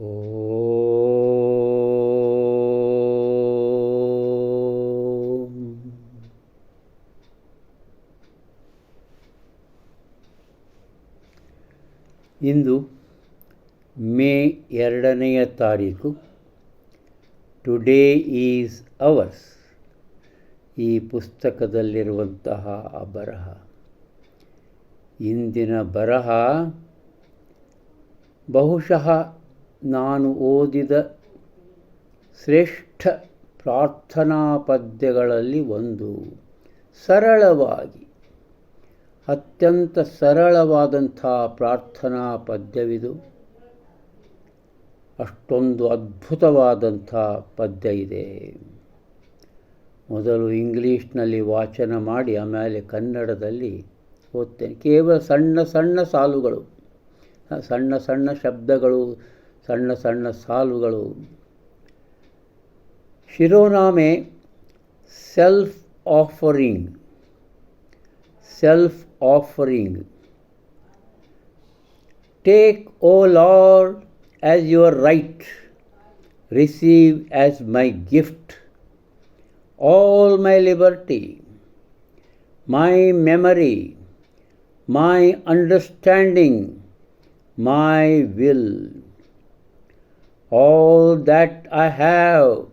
ಓಂ ಇಂದು ಮೇ ಎರಡನೆಯ ತಾರೀಕು. Today is ours ಈ ಪುಸ್ತಕದಲ್ಲಿರುವಂತಹ ಆ ಬರಹ ಇಂದಿನ ಬರಹ ಬಹುಶಃ ನಾನು ಓದಿದ ಶ್ರೇಷ್ಠ ಪ್ರಾರ್ಥನಾ ಪದ್ಯಗಳಲ್ಲಿ ಒಂದು. ಸರಳವಾಗಿ. ಅತ್ಯಂತ ಸರಳವಾದಂಥ ಪ್ರಾರ್ಥನಾ ಪದ್ಯವಿದು ಅಷ್ಟೊಂದು ಅದ್ಭುತವಾದಂಥ ಪದ್ಯ ಇದೆ. ಮೊದಲು ಇಂಗ್ಲೀಷ್ನಲ್ಲಿ ವಾಚನ ಮಾಡಿ, ಆಮೇಲೆ ಕನ್ನಡದಲ್ಲಿ ಓದ್ತೇನೆ. ಕೇವಲ ಸಣ್ಣ ಸಣ್ಣ ಸಾಲುಗಳು, ಸಣ್ಣ ಸಣ್ಣ ಶಬ್ದಗಳು ಸಣ್ಣ ಸಣ್ಣ ಸಾಲುಗಳು ಶಿರೋನಾಮೆ self offering self offering take O Lord as your right receive as my gift all my liberty, my memory, my understanding, my will, all that I have,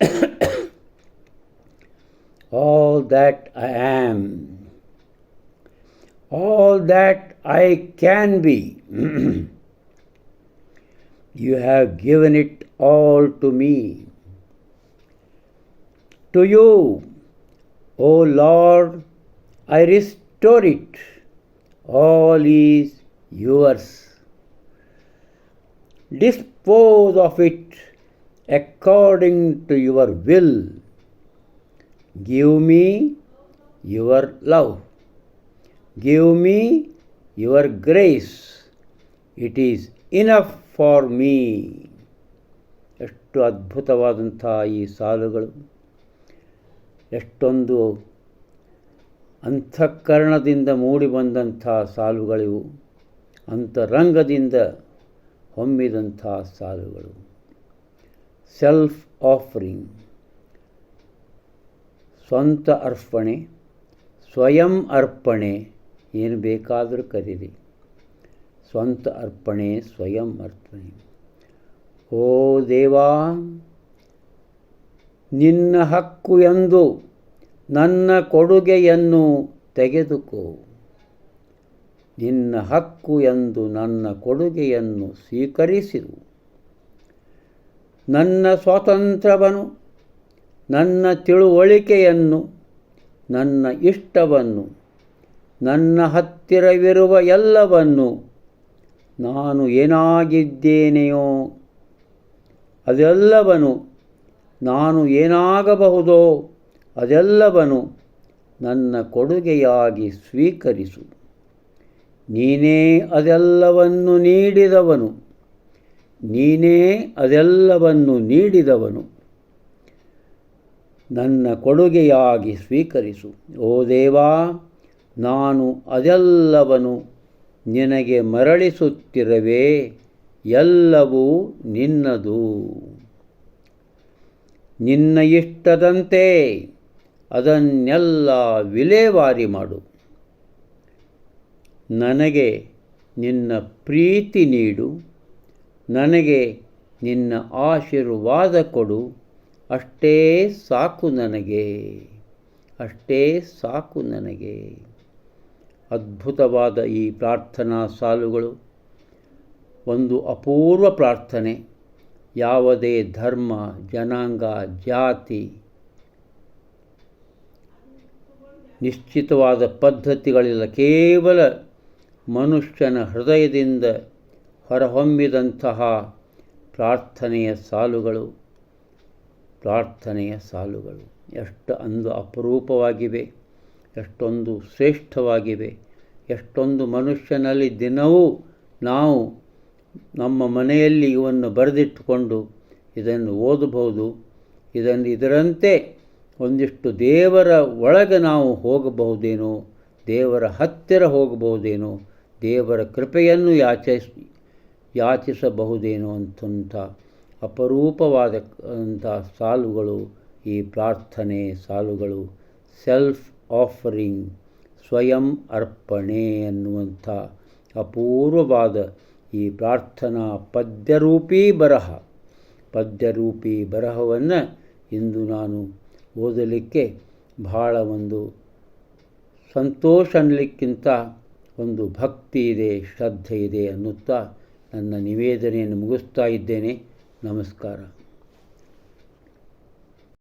all that I am, all that I can be. you have given it all to me. To you, O Lord, I restore it. All is yours. Dispose of it according to your will. Give me your love. Give me your grace. It is enough for me. ಎಷ್ಟು ಅದ್ಭುತವಾದಂಥ ಈ ಸಾಲುಗಳು ಎಷ್ಟೊಂದು ಅಂತಃಕರಣದಿಂದ ಮೂಡಿ ಬಂದಂಥ ಸಾಲುಗಳಿವು ಅಂತರಂಗದಿಂದ ಹೊಮ್ಮಿದಂಥ ಸಾಲುಗಳು. Self offering ಸ್ವಂತ ಅರ್ಪಣೆ, ಸ್ವಯಂ ಅರ್ಪಣೆ ಏನು ಬೇಕಾದರೂ ಕರೀರಿ. ಸ್ವಂತ ಅರ್ಪಣೆ, ಸ್ವಯಂ ಅರ್ಪಣೆ. ಓ ದೇವಾ, ನಿನ್ನ ಹಕ್ಕು ಎಂದು ನನ್ನ ಕೊಡುಗೆಯನ್ನು ತೆಗೆದುಕೋ. ನಿನ್ನ ಹಕ್ಕು ಎಂದು ನನ್ನ ಕೊಡುಗೆಯನ್ನು ಸ್ವೀಕರಿಸಿರು. ನನ್ನ ಸ್ವಾತಂತ್ರ್ಯವನ್ನು ನನ್ನ ತಿಳುವಳಿಕೆಯನ್ನು, ನನ್ನ ಇಷ್ಟವನ್ನು, ನನ್ನ ಹತ್ತಿರವಿರುವ ಎಲ್ಲವನ್ನು ನಾನು ಏನಾಗಿದ್ದೇನೆಯೋ ಅದೆಲ್ಲವನು ನಾನು ಏನಾಗಬಹುದೋ ಅದೆಲ್ಲವನು ನನ್ನ ಕೊಡುಗೆಯಾಗಿ ಸ್ವೀಕರಿಸು. ನೀನೇ ಅದೆಲ್ಲವನ್ನು ನೀಡಿದವನು. ನೀನೇ ಅದೆಲ್ಲವನ್ನು ನೀಡಿದವನು. ನನ್ನ ಕೊಡುಗೆಯಾಗಿ ಸ್ವೀಕರಿಸು. ಓ ದೇವಾ, ನಾನು ಅದೆಲ್ಲವನು ನಿನಗೆ ಮರಳಿಸುತ್ತಿರವೇ, ಎಲ್ಲವೂ ನಿನ್ನದು. ನಿನ್ನ ಇಷ್ಟದಂತೆ ಅದನ್ನೆಲ್ಲ ವಿಲೇವಾರಿ ಮಾಡು. ನನಗೆ ನಿನ್ನ ಪ್ರೀತಿ ನೀಡು, ನನಗೆ ನಿನ್ನ ಆಶೀರ್ವಾದ ಕೊಡು, ಅಷ್ಟೇ ಸಾಕು ನನಗೆ, ಅಷ್ಟೇ ಸಾಕು ನನಗೆ. ಅದ್ಭುತವಾದ ಈ ಪ್ರಾರ್ಥನಾ ಸಾಲುಗಳು, ಒಂದು ಅಪೂರ್ವ ಪ್ರಾರ್ಥನೆ, ಯಾವುದೇ ಧರ್ಮ, ಜನಾಂಗ, ಜಾತಿ, ನಿಶ್ಚಿತವಾದ ಪದ್ಧತಿಗಳಿಲ್ಲ, ಕೇವಲ ಮನುಷ್ಯನ ಹೃದಯದಿಂದ ಹೊರಹೊಮ್ಮಿದಂತಹ ಪ್ರಾರ್ಥನೆಯ ಸಾಲುಗಳು ಪ್ರಾರ್ಥನೆಯ ಸಾಲುಗಳು ಎಷ್ಟು ಅಂದು ಅಪರೂಪವಾಗಿವೆ, ಎಷ್ಟೊಂದು ಶ್ರೇಷ್ಠವಾಗಿವೆ, ಎಷ್ಟೊಂದು ಮನುಷ್ಯನಲ್ಲಿ ದಿನವೂ ನಾವು ನಮ್ಮ ಮನೆಯಲ್ಲಿ ಇವನ್ನು ಬರೆದಿಟ್ಟುಕೊಂಡು ಇದನ್ನು ಓದಬಹುದು. ಇದನ್ನು ಇದರಂತೆ ಒಂದಿಷ್ಟು ದೇವರ ಒಳಗೆ ನಾವು ಹೋಗಬಹುದೇನೋ, ದೇವರ ಹತ್ತಿರ ಹೋಗಬಹುದೇನೋ ದೇವರ ಕೃಪೆಯನ್ನು ಯಾಚಿಸ್, ಯಾಚಿಸಬಹುದೇನೋ ಅಂತಂಥ ಅಪರೂಪವಾದ ಅಂಥ ಸಾಲುಗಳು, ಈ ಪ್ರಾರ್ಥನೆ ಸಾಲುಗಳು ಸೆಲ್ಫ್ ಆಫರಿಂಗ್ ಸ್ವಯಂ ಅರ್ಪಣೆ ಅನ್ನುವಂಥ ಅಪೂರ್ವವಾದ ಈ ಪ್ರಾರ್ಥನಾ ಪದ್ಯರೂಪಿ ಬರಹ. ಪದ್ಯರೂಪಿ ಬರಹವನ್ನು ಇಂದು ನಾನು ಓದಲಿಕ್ಕೆ ಬಹಳ ಒಂದು ಸಂತೋಷ ಅನ್ನಲಿಕ್ಕಿಂತ ಒಂದು ಭಕ್ತಿ ಇದೆ ಶ್ರದ್ಧೆ ಇದೆ ಅನ್ನುತ್ತಾ ನನ್ನ ನಿವೇದನೆಯನ್ನು ಮುಗಿಸ್ತಾ ಇದ್ದೇನೆ. ನಮಸ್ಕಾರ.